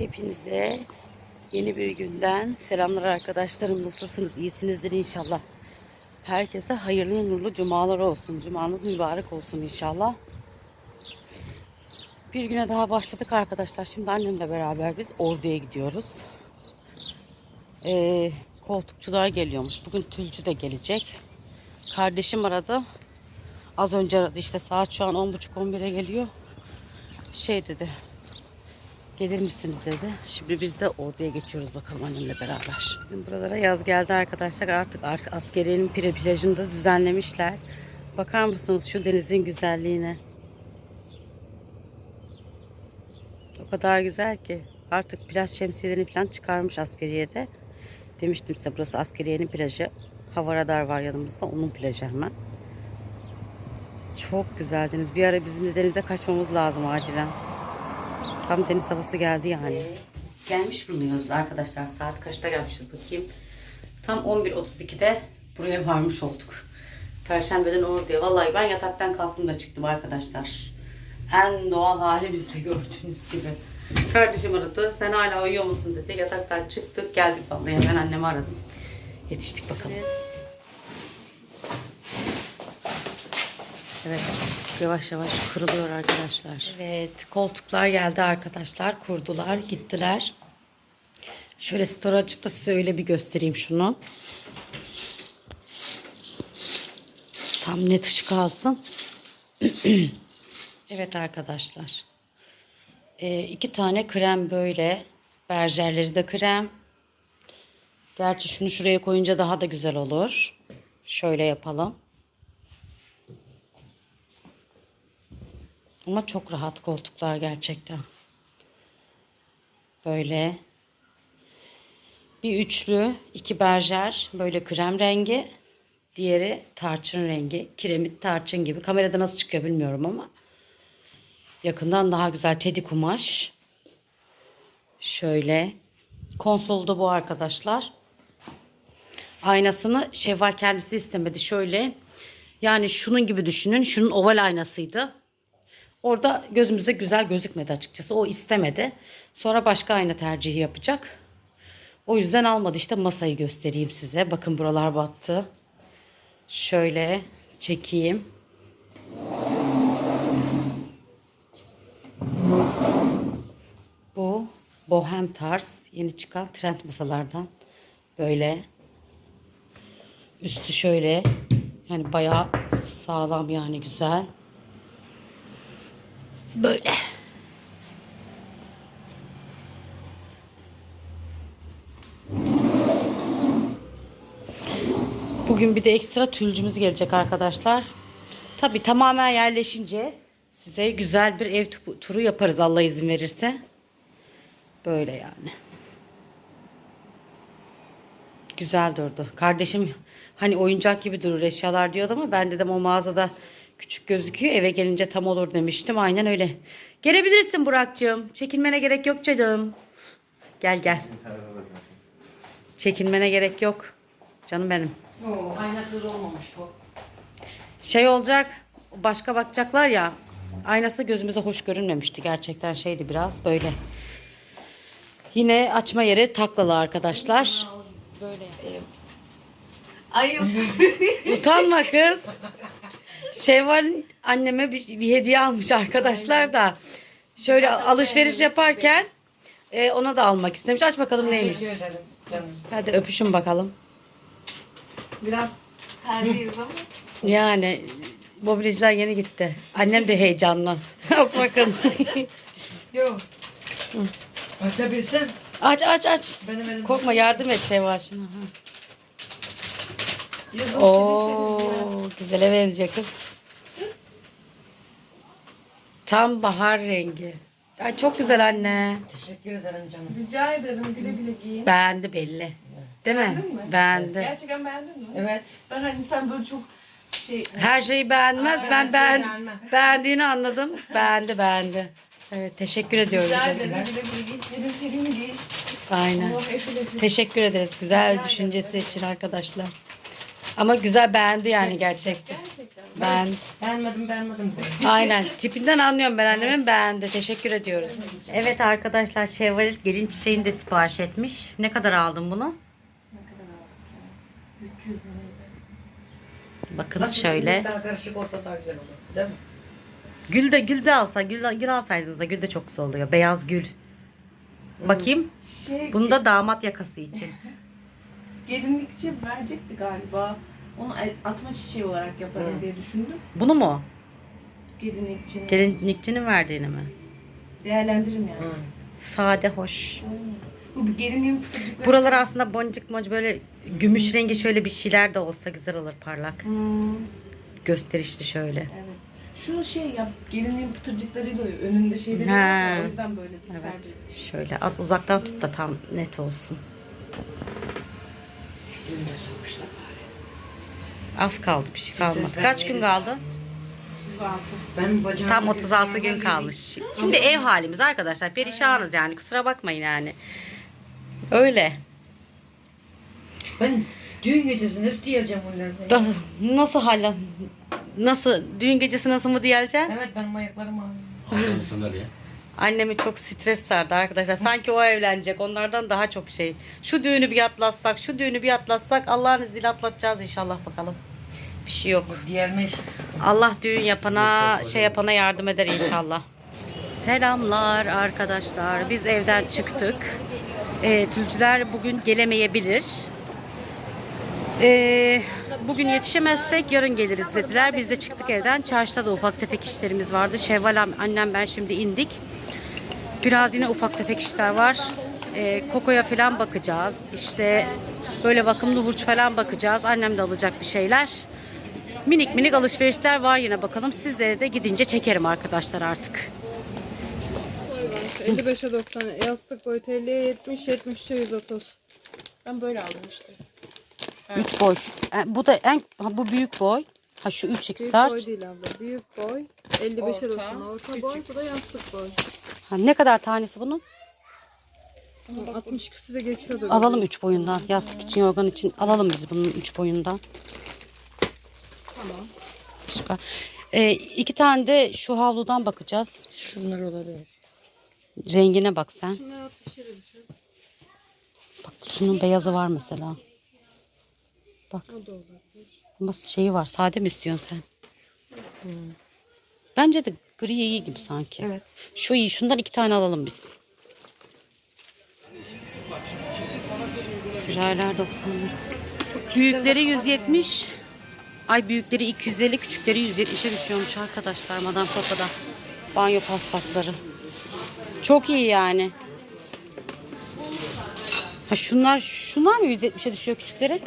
Hepinize yeni bir günden selamlar arkadaşlarım. Nasılsınız? İyisinizdir inşallah. Herkese hayırlı nurlu cumalar olsun. Cumanız mübarek olsun inşallah. Bir güne daha başladık arkadaşlar. Şimdi annemle beraber biz orduya gidiyoruz. Ee, koltukçular geliyormuş. Bugün tülcü de gelecek. Kardeşim aradı. Az önce aradı işte saat şu an 10.30-11'e geliyor. Şey dedi. Gelir misiniz dedi. Şimdi biz de orduya geçiyoruz bakalım annemle beraber. Bizim buralara yaz geldi arkadaşlar. Artık ar- askeriyenin pire plajında düzenlemişler. Bakar mısınız şu denizin güzelliğine? O kadar güzel ki. Artık plaj şemsiyelerini falan çıkarmış askeriyede. Demiştim size burası askeriyenin plajı. Hava radar var yanımızda. Onun plajı hemen. Çok güzel deniz. Bir ara bizim de denize kaçmamız lazım acilen. Tam deniz havası geldi yani. Gelmiş bulunuyoruz arkadaşlar. Saat kaçta gelmişiz bakayım. Tam 11.32'de buraya varmış olduk. Perşembeden orduya. Vallahi ben yataktan kalktım da çıktım arkadaşlar. En doğal halimizde gördüğünüz gibi. Kardeşim aradı. Sen hala uyuyor musun dedi. Yataktan çıktık geldik vallahi. Hemen annemi aradım. Yetiştik bakalım. Evet. Yavaş yavaş kuruluyor arkadaşlar. Evet. Koltuklar geldi arkadaşlar. Kurdular. Gittiler. Şöyle store açıp da size öyle bir göstereyim şunu. Tam net ışık alsın. evet arkadaşlar. Ee, iki tane krem böyle. Berjerleri de krem. Gerçi şunu şuraya koyunca daha da güzel olur. Şöyle yapalım. Ama çok rahat koltuklar gerçekten. Böyle. Bir üçlü, iki berjer, böyle krem rengi. Diğeri tarçın rengi. Kiremit tarçın gibi. Kamerada nasıl çıkıyor bilmiyorum ama. Yakından daha güzel tedi kumaş. Şöyle. Konsolda bu arkadaşlar. Aynasını Şevval kendisi istemedi. Şöyle. Yani şunun gibi düşünün. Şunun oval aynasıydı. Orada gözümüze güzel gözükmedi açıkçası. O istemedi. Sonra başka ayna tercihi yapacak. O yüzden almadı. İşte masayı göstereyim size. Bakın buralar battı. Şöyle çekeyim. Bu bohem tarz yeni çıkan trend masalardan. Böyle üstü şöyle yani bayağı sağlam yani güzel. Böyle. Bugün bir de ekstra tülcümüz gelecek arkadaşlar. Tabi tamamen yerleşince size güzel bir ev tu- turu yaparız Allah izin verirse. Böyle yani. Güzel durdu. Kardeşim hani oyuncak gibi durur eşyalar diyordu ama ben dedim o mağazada küçük gözüküyor. Eve gelince tam olur demiştim. Aynen öyle. Gelebilirsin Burak'cığım. Çekinmene gerek yok canım. Gel gel. Çekinmene gerek yok. Canım benim. Oo, aynasız olmamış bu. Şey olacak. Başka bakacaklar ya. Aynası gözümüze hoş görünmemişti. Gerçekten şeydi biraz böyle. Yine açma yeri taklalı arkadaşlar. Böyle. Ay Utanma kız. Şevval anneme bir, bir hediye almış arkadaşlar da. Şöyle alışveriş yaparken e, ona da almak istemiş. Aç bakalım neymiş. Hadi öpüşün bakalım. biraz terliyiz ama. Yani mobilyacılar yeni gitti. Annem de heyecanlı. Bak bakın. Yok. Açabilsem aç aç aç. benim elim. Korkma yardım et Şevval şuna. Ha. Oo, güzele benziyor kız. Tam bahar rengi. Ay çok güzel anne. Teşekkür ederim canım. Rica ederim güle güle giyin. Beğendi belli. Değil mi? Beğendin mi? Beğendi. Gerçekten beğendin mi? Evet. Ben hani sen böyle çok şey... Her şeyi beğenmez. Ay, Ben beğenmem. beğendiğini anladım. Beğendi beğendi. Evet teşekkür ediyoruz. Rica canım. ederim güle güle giy. İstediğin serin giy. Aynen. Oh efil efil. Teşekkür ederiz güzel düşüncesi için arkadaşlar. Ama güzel beğendi yani gerçekten. Gerçekten. Ben Beğenmedim beğenmedim. Aynen. Tipinden anlıyorum ben annemin beğendi. Teşekkür ediyoruz. Evet arkadaşlar Şevval gelin çiçeğini de sipariş etmiş. Ne kadar aldın bunu? Bakın Nasıl şöyle. şimdi Daha karışık olsa daha güzel olur. Değil mi? Gül de gül de alsa gül, gül alsaydınız da gül de çok güzel oluyor. Beyaz gül. Bakayım. Şey, Bunu da damat yakası için. gelinlikçi verecekti galiba. Onu atma çiçeği olarak yaparım Hı. diye düşündüm. Bunu mu? Gelinlikçinin. Gelinlikçinin verdiğini mi? Değerlendiririm yani. Hı. Sade hoş. Bu bir gelinliğin pıtırcıkları. Buralara aslında boncuk boncuk böyle gümüş rengi şöyle bir şeyler de olsa güzel olur parlak. Hmm, Gösterişli şöyle. evet. Şu şey yap, gelinliğin pıtırcıklarıyla önünde şeyleri He. var o yüzden böyle Evet. Şöyle az uzaktan tut da tam net olsun. Düğüne sokmuşlar bari. Az kaldı bir şey kalmadı. Kaç gün kaldı? 36. Ben bacağım. Tam 36 gün kalmış. Şimdi ev halimiz arkadaşlar perişanız yani kusura bakmayın yani. Öyle. Ben düğün gecesi nasıl diyeceğim onlardan? Da- nasıl hala? Nasıl? Düğün gecesi nasıl mı diyeceksin? Evet benim ayaklarım ağrıyor. Alsana sandalye. Annemi çok stres sardı arkadaşlar. Sanki o evlenecek. Onlardan daha çok şey. Şu düğünü bir atlatsak, şu düğünü bir atlatsak Allah'ın izniyle atlatacağız inşallah bakalım. Bir şey yok. Diğer iş. Allah düğün yapana, şey yapana yardım eder inşallah. Selamlar arkadaşlar. Biz evden çıktık. Ee, tülcüler bugün gelemeyebilir. Ee, bugün yetişemezsek yarın geliriz dediler. Biz de çıktık evden. Çarşıda da ufak tefek işlerimiz vardı. Şevval annem ben şimdi indik. Biraz yine ufak tefek işler var. Ee, kokoya falan bakacağız. İşte böyle bakımlı hurç falan bakacağız. Annem de alacak bir şeyler. Minik minik alışverişler var yine bakalım. Sizlere de gidince çekerim arkadaşlar artık. 55'e 90 yastık boyutu 50'ye 70 70'e 130. Ben böyle aldım işte. 3 boy. E, Bu da en ha, bu büyük boy. Ha şu 3 x Büyük large. boy değil abla. Büyük boy 55'e Orta, 90 orta boy bu da yastık boy. Ha, ne kadar tanesi bunun? 60 küsüre geçiyordu. Alalım 3 boyundan. Yastık için, yorgan için alalım biz bunun 3 boyundan. Tamam. Başka. E, iki tane de şu havludan bakacağız. Şunlar olabilir. Rengine bak sen. Bunlar 60 lira düşün. Bak şunun beyazı var mesela. Bak. O da. Ama şeyi var. Sade mi istiyorsun sen? Bence de gri iyi gibi sanki. Evet. Şu iyi. Şundan iki tane alalım biz. Sürahiler 90 Büyükleri 170. Ay büyükleri 250, küçükleri 170'e düşüyormuş arkadaşlar Madame Coco'da. Banyo paspasları. Çok iyi yani. Ha şunlar şunlar mı 170'e düşüyor küçükleri?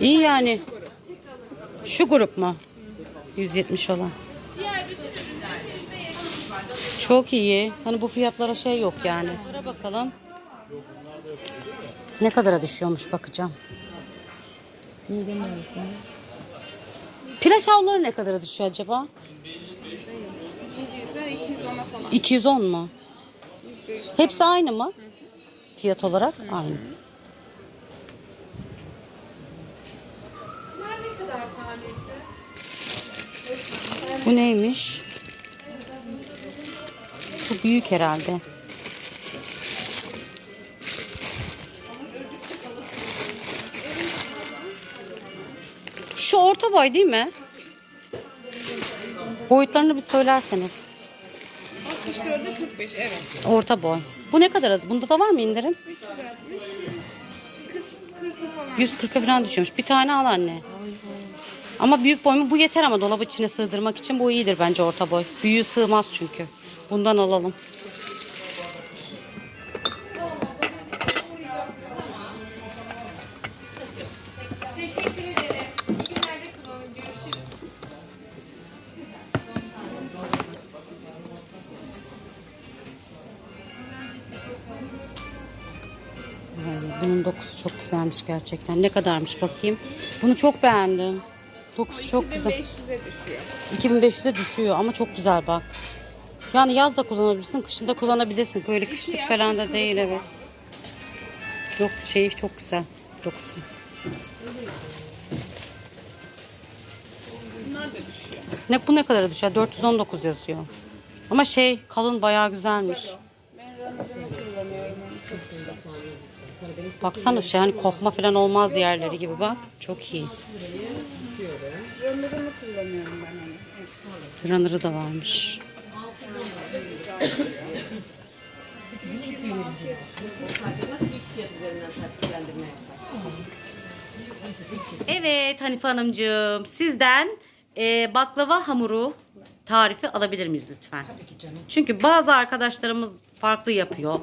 İyi yani. Şu grup mu? 170 olan. Çok iyi. Hani bu fiyatlara şey yok yani. Şura bakalım. Ne kadara düşüyormuş bakacağım. Plaj havluları ne kadara düşüyor acaba? 210 mu? Hepsi aynı mı? Fiyat olarak aynı. Bu neymiş? Bu büyük herhalde. Şu orta boy değil mi? Boyutlarını bir söylerseniz. 64'e 45 evet. Orta boy. Bu ne kadar? Bunda da var mı indirim? 140'a falan düşüyormuş. Bir tane al anne. Ama büyük boy mu? Bu yeter ama dolabı içine sığdırmak için bu iyidir bence orta boy. Büyüğü sığmaz çünkü. Bundan alalım. Bunun dokusu çok güzelmiş gerçekten. Ne kadarmış bakayım. Bunu çok beğendim. Dokusu çok güzel. 500'e düşüyor. 2500'e düşüyor ama çok güzel bak. Yani yaz da kullanabilirsin, kışın da kullanabilirsin. Böyle kışlık falan da değil evet. Yok şey çok güzel dokusu. düşüyor. Ne bu ne kadar düşer? 419 yazıyor. Ama şey kalın bayağı güzelmiş. Ben ranajını kullanıyorum. onu çok güzel. Baksana şey hani kopma falan olmaz diğerleri gibi bak. Çok iyi. Ranajını kullanıyorum ben onu. Runner'ı da varmış. Evet Hanife Hanımcığım sizden e, baklava hamuru tarifi alabilir miyiz lütfen? Çünkü bazı arkadaşlarımız farklı yapıyor.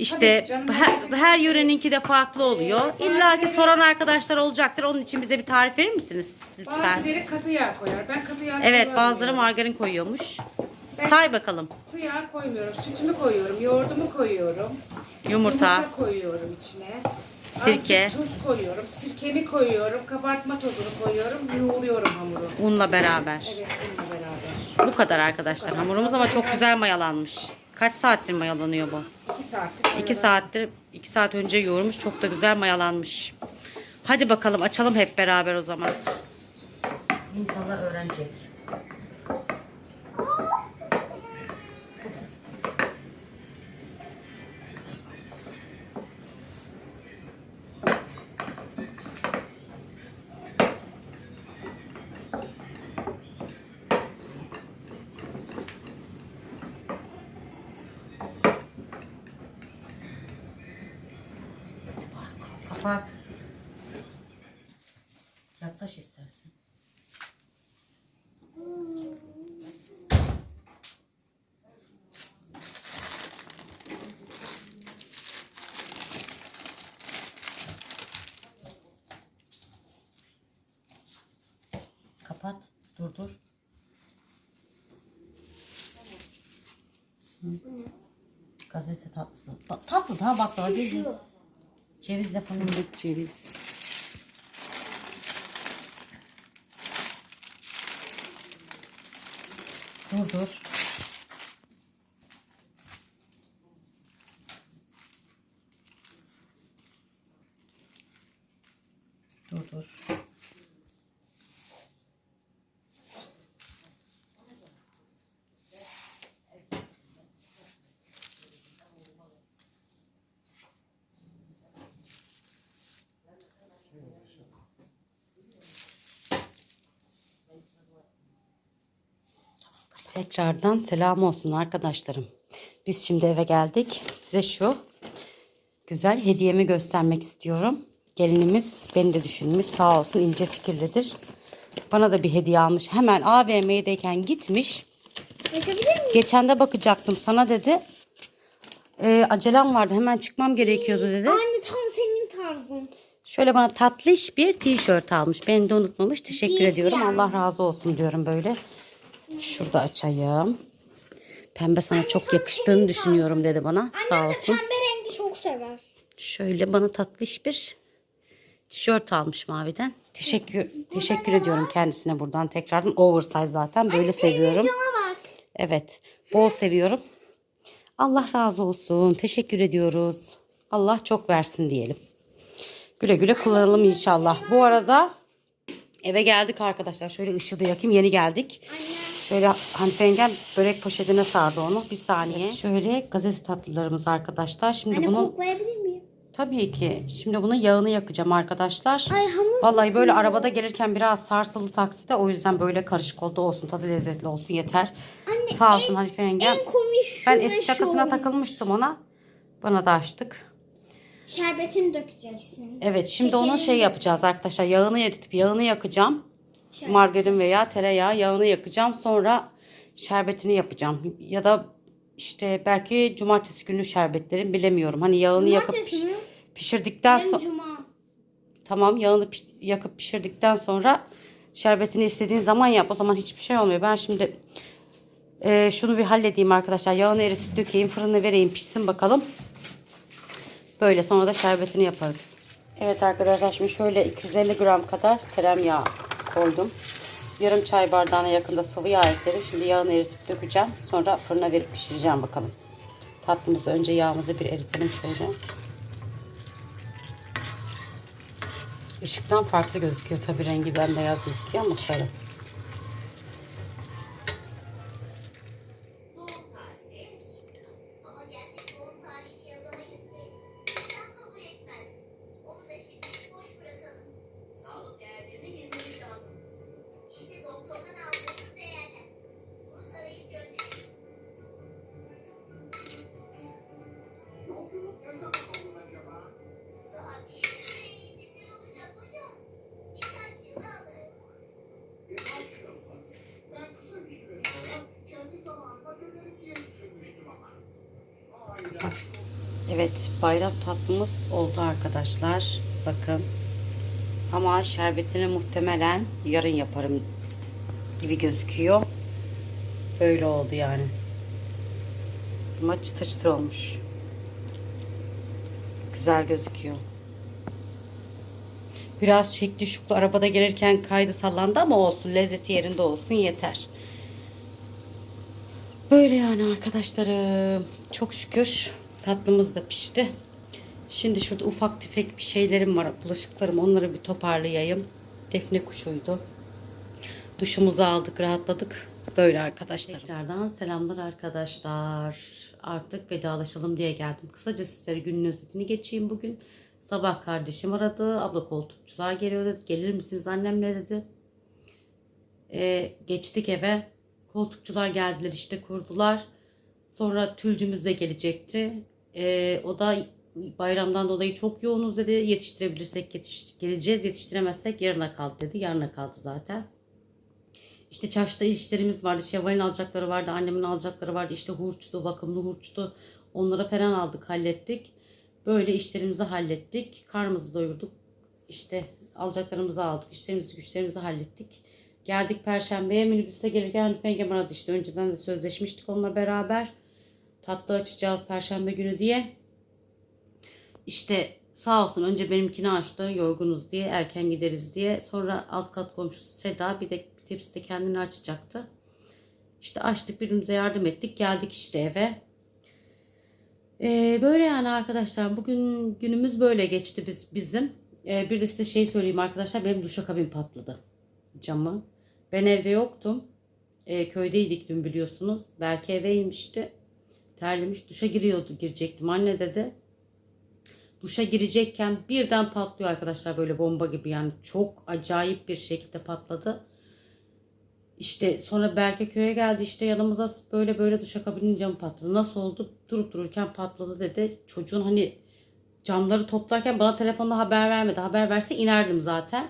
İşte her, her yöreninki de farklı oluyor. İlla ki soran arkadaşlar olacaktır. Onun için bize bir tarif verir misiniz lütfen? Bazıları katı yağ koyar. Ben katı yağ Evet bazıları margarin koyuyormuş. Say bakalım. Katı yağ koymuyorum. Sütümü koyuyorum. Yoğurdumu koyuyorum. Yumurta, koyuyorum içine. Sirke. Azıcık tuz koyuyorum. Sirkemi koyuyorum. Kabartma tozunu koyuyorum. Yoğuruyorum hamuru. unla beraber. Evet bununla beraber. Bu kadar arkadaşlar. Hamurumuz ama çok güzel mayalanmış. Kaç saattir mayalanıyor bu? 2 saattir. 2 saattir, 2 saat önce yoğurmuş. Çok da güzel mayalanmış. Hadi bakalım açalım hep beraber o zaman. İnşallah öğrenecek. Kapat. Yaklaş istersen. Kapat. Dur dur. Hı. Gazete tatlısı. Tatlı daha baklava değil. Cevizle fındık ceviz. Dur Tekrardan selam olsun arkadaşlarım. Biz şimdi eve geldik. Size şu güzel hediyemi göstermek istiyorum. Gelinimiz beni de düşünmüş sağ olsun ince fikirlidir. Bana da bir hediye almış. Hemen AVM'deyken gitmiş. Geçen de bakacaktım sana dedi. Ee, acelem vardı hemen çıkmam gerekiyordu dedi. Anne tam senin tarzın. Şöyle bana tatlış bir tişört almış. Beni de unutmamış. Teşekkür Giys ediyorum. yani. Allah razı olsun diyorum böyle. Şurada açayım. Pembe sana çok yakıştığını düşünüyorum dedi bana. Sağ Annem de olsun. pembe rengi çok sever. Şöyle bana tatlış bir tişört almış maviden. Teşekkür teşekkür ediyorum kendisine buradan tekrardan. Oversize zaten böyle seviyorum. Televizyona bak. Evet. Bol seviyorum. Allah razı olsun. Teşekkür ediyoruz. Allah çok versin diyelim. Güle güle kullanalım inşallah. Bu arada eve geldik arkadaşlar. Şöyle ışığı da yakayım. Yeni geldik. Şöyle Hanife yengem börek poşetine sardı onu. Bir saniye. Şöyle gazete tatlılarımız arkadaşlar. Şimdi Anne bunu koklayabilir miyim? tabii ki. Şimdi bunun yağını yakacağım arkadaşlar. Ay hamur Vallahi böyle arabada gelirken biraz sarsılı takside. O yüzden böyle karışık oldu olsun. Tadı lezzetli olsun yeter. Anne, Sağ olsun en- Hanife yengem. En komik Ben eski şakasına olmuş. takılmıştım ona. Bana da açtık. Şerbetini dökeceksin. Evet şimdi onun Şekerini şey yapacağız arkadaşlar. Yağını eritip yağını yakacağım. Şerbet. Margarin veya tereyağı yağını yakacağım. Sonra şerbetini yapacağım. Ya da işte belki cumartesi günü şerbetlerim bilemiyorum. Hani yağını yakıp Cumartesi piş- mi? pişirdikten Hem sonra cuma. tamam yağını piş- yakıp pişirdikten sonra şerbetini istediğin zaman yap. O zaman hiçbir şey olmuyor. Ben şimdi e, şunu bir halledeyim arkadaşlar. Yağını eritip dökeyim fırına vereyim pişsin bakalım. Böyle sonra da şerbetini yaparız. Evet arkadaşlar şimdi şöyle 250 gram kadar tereyağı koydum. Yarım çay bardağına yakında sıvı yağ ekledim. Şimdi yağını eritip dökeceğim. Sonra fırına verip pişireceğim bakalım. Tatlımızı önce yağımızı bir eritelim şöyle. Işıktan farklı gözüküyor tabii rengi bembeyaz gözüküyor ama sarı. Evet bayram tatlımız oldu arkadaşlar. Bakın. Ama şerbetini muhtemelen yarın yaparım gibi gözüküyor. Böyle oldu yani. Ama çıtır çıtır olmuş. Güzel gözüküyor. Biraz şekli şuklu arabada gelirken kaydı sallandı ama olsun. Lezzeti yerinde olsun yeter. Böyle yani arkadaşlarım. Çok şükür tatlımız da pişti. Şimdi şurada ufak tefek bir şeylerim var. Bulaşıklarım onları bir toparlayayım. Defne kuşuydu. Duşumuzu aldık, rahatladık. Böyle arkadaşlar. Tekrardan selamlar arkadaşlar. Artık vedalaşalım diye geldim. Kısaca sizlere günün özetini geçeyim bugün. Sabah kardeşim aradı. Abla koltukçular geliyor dedi. Gelir misiniz annemle dedi. Ee, geçtik eve. Koltukçular geldiler işte kurdular. Sonra tülcümüz de gelecekti. Ee, o da bayramdan dolayı çok yoğunuz dedi. Yetiştirebilirsek yetiş geleceğiz. Yetiştiremezsek yarına kaldı dedi. Yarına kaldı zaten. İşte çarşıda işlerimiz vardı. Şevval'in alacakları vardı. Annemin alacakları vardı. İşte hurçtu, bakımlı hurçtu. Onlara falan aldık, hallettik. Böyle işlerimizi hallettik. Karnımızı doyurduk. İşte alacaklarımızı aldık. İşlerimizi, güçlerimizi hallettik. Geldik Perşembe'ye minibüste gelirken Fengem aradı işte. Önceden de sözleşmiştik onunla beraber. Tatlı açacağız Perşembe günü diye. İşte sağ olsun önce benimkini açtı yorgunuz diye erken gideriz diye. Sonra alt kat komşusu Seda bir de bir tepsi de kendini açacaktı. İşte açtık birbirimize yardım ettik geldik işte eve. Ee, böyle yani arkadaşlar bugün günümüz böyle geçti biz bizim. Ee, bir de size şey söyleyeyim arkadaşlar benim duşakabin patladı camı. Ben evde yoktum. Ee, köydeydik dün biliyorsunuz. Belki eve inmişti. Terlemiş duşa giriyordu girecektim. Anne dedi duşa girecekken birden patlıyor arkadaşlar böyle bomba gibi yani çok acayip bir şekilde patladı. İşte sonra Berke köye geldi işte yanımıza böyle böyle duşakabinin camı patladı. Nasıl oldu? Durup dururken patladı dedi. Çocuğun hani camları toplarken bana telefonla haber vermedi. Haber verse inerdim zaten.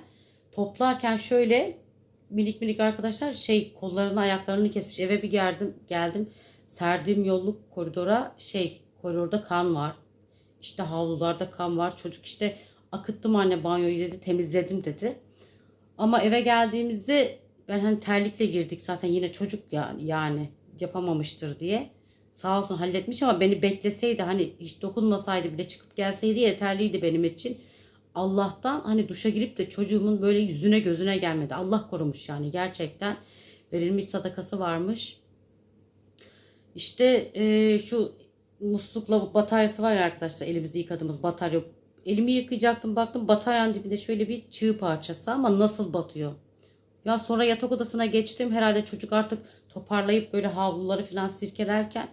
Toplarken şöyle minik minik arkadaşlar şey kollarını ayaklarını kesmiş. Eve bir geldim geldim. Serdiğim yolluk koridora şey koridorda kan var. İşte havlularda kan var. Çocuk işte akıttım anne banyoyu dedi temizledim dedi. Ama eve geldiğimizde ben hani terlikle girdik zaten yine çocuk ya yani yapamamıştır diye. Sağ olsun halletmiş ama beni bekleseydi hani hiç dokunmasaydı bile çıkıp gelseydi yeterliydi benim için. Allah'tan hani duşa girip de çocuğumun böyle yüzüne gözüne gelmedi. Allah korumuş yani gerçekten verilmiş sadakası varmış. İşte e, şu muslukla bataryası var ya arkadaşlar elimizi yıkadığımız batarya. Elimi yıkayacaktım baktım bataryanın dibinde şöyle bir çığ parçası ama nasıl batıyor. Ya sonra yatak odasına geçtim herhalde çocuk artık toparlayıp böyle havluları falan sirkelerken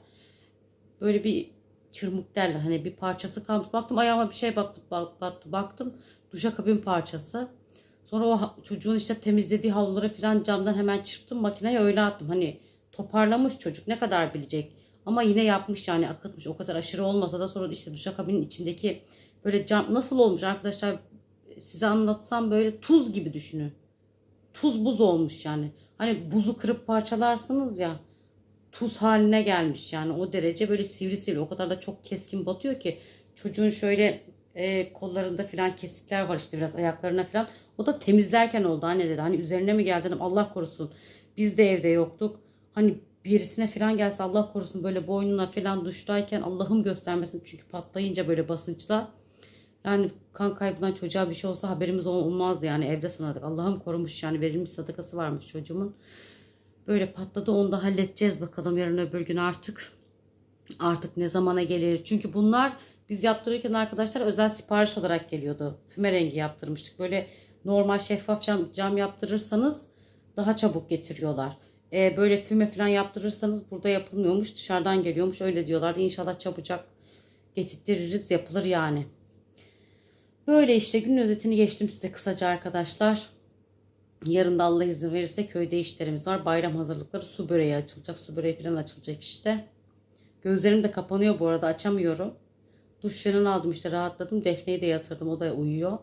böyle bir çırmık derler hani bir parçası kalmış. Baktım ayağıma bir şey baktı, battı baktım duşakabin parçası. Sonra o çocuğun işte temizlediği havluları falan camdan hemen çırptım makineye öyle attım. Hani toparlamış çocuk ne kadar bilecek. Ama yine yapmış yani akıtmış. O kadar aşırı olmasa da sonra işte duşakabinin içindeki böyle cam nasıl olmuş arkadaşlar? Size anlatsam böyle tuz gibi düşünün. Tuz buz olmuş yani. Hani buzu kırıp parçalarsınız ya tuz haline gelmiş yani. O derece böyle sivri sivri. O kadar da çok keskin batıyor ki çocuğun şöyle e, kollarında falan kesikler var işte biraz ayaklarına falan o da temizlerken oldu. Anne dedi hani üzerine mi geldi? dedim. Allah korusun. Biz de evde yoktuk hani birisine falan gelse Allah korusun böyle boynuna falan duştayken Allah'ım göstermesin. Çünkü patlayınca böyle basınçla yani kan kaybından çocuğa bir şey olsa haberimiz ol- olmazdı yani. Evde sanardık. Allah'ım korumuş yani verilmiş sadakası varmış çocuğumun. Böyle patladı onu da halledeceğiz bakalım yarın öbür gün artık. Artık ne zamana gelir? Çünkü bunlar biz yaptırırken arkadaşlar özel sipariş olarak geliyordu. Füme rengi yaptırmıştık. Böyle normal şeffaf cam, cam yaptırırsanız daha çabuk getiriyorlar Ee, böyle füme falan yaptırırsanız burada yapılmıyormuş dışarıdan geliyormuş öyle diyorlardı İnşallah çabucak getirtiririz yapılır yani böyle işte günün özetini geçtim size kısaca arkadaşlar Yarın da Allah izin verirse köyde işlerimiz var. Bayram hazırlıkları su böreği açılacak. Su böreği falan açılacak işte. Gözlerim de kapanıyor bu arada açamıyorum. Duş falan aldım işte rahatladım. Defne'yi de yatırdım o da uyuyor.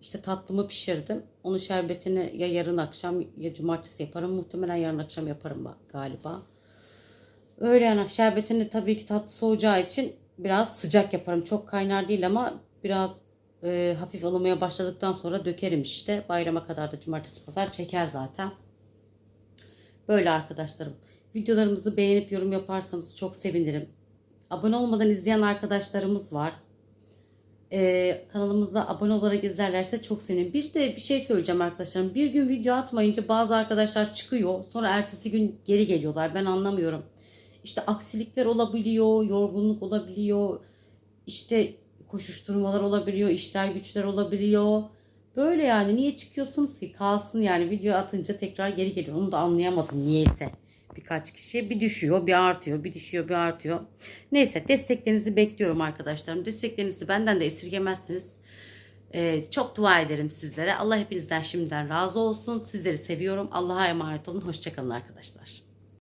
İşte tatlımı pişirdim. Onun şerbetini ya yarın akşam ya cumartesi yaparım. Muhtemelen yarın akşam yaparım galiba. Öyle yani şerbetini tabii ki tatlı soğuyacağı için biraz sıcak yaparım. Çok kaynar değil ama biraz e, hafif ılımaya başladıktan sonra dökerim işte. Bayrama kadar da cumartesi pazar çeker zaten. Böyle arkadaşlarım. Videolarımızı beğenip yorum yaparsanız çok sevinirim. Abone olmadan izleyen arkadaşlarımız var. Ee, kanalımıza abone olarak izlerlerse çok sevinirim. Bir de bir şey söyleyeceğim arkadaşlarım. Bir gün video atmayınca bazı arkadaşlar çıkıyor. Sonra ertesi gün geri geliyorlar. Ben anlamıyorum. İşte aksilikler olabiliyor, yorgunluk olabiliyor. işte koşuşturmalar olabiliyor, işler güçler olabiliyor. Böyle yani niye çıkıyorsunuz ki? Kalsın yani video atınca tekrar geri geliyor. Onu da anlayamadım niyeyse. Birkaç kişi bir düşüyor, bir artıyor, bir düşüyor, bir artıyor. Neyse desteklerinizi bekliyorum arkadaşlarım. Desteklerinizi benden de esirgemezsiniz. Ee, çok dua ederim sizlere. Allah hepinizden şimdiden razı olsun. Sizleri seviyorum. Allah'a emanet olun. Hoşçakalın arkadaşlar.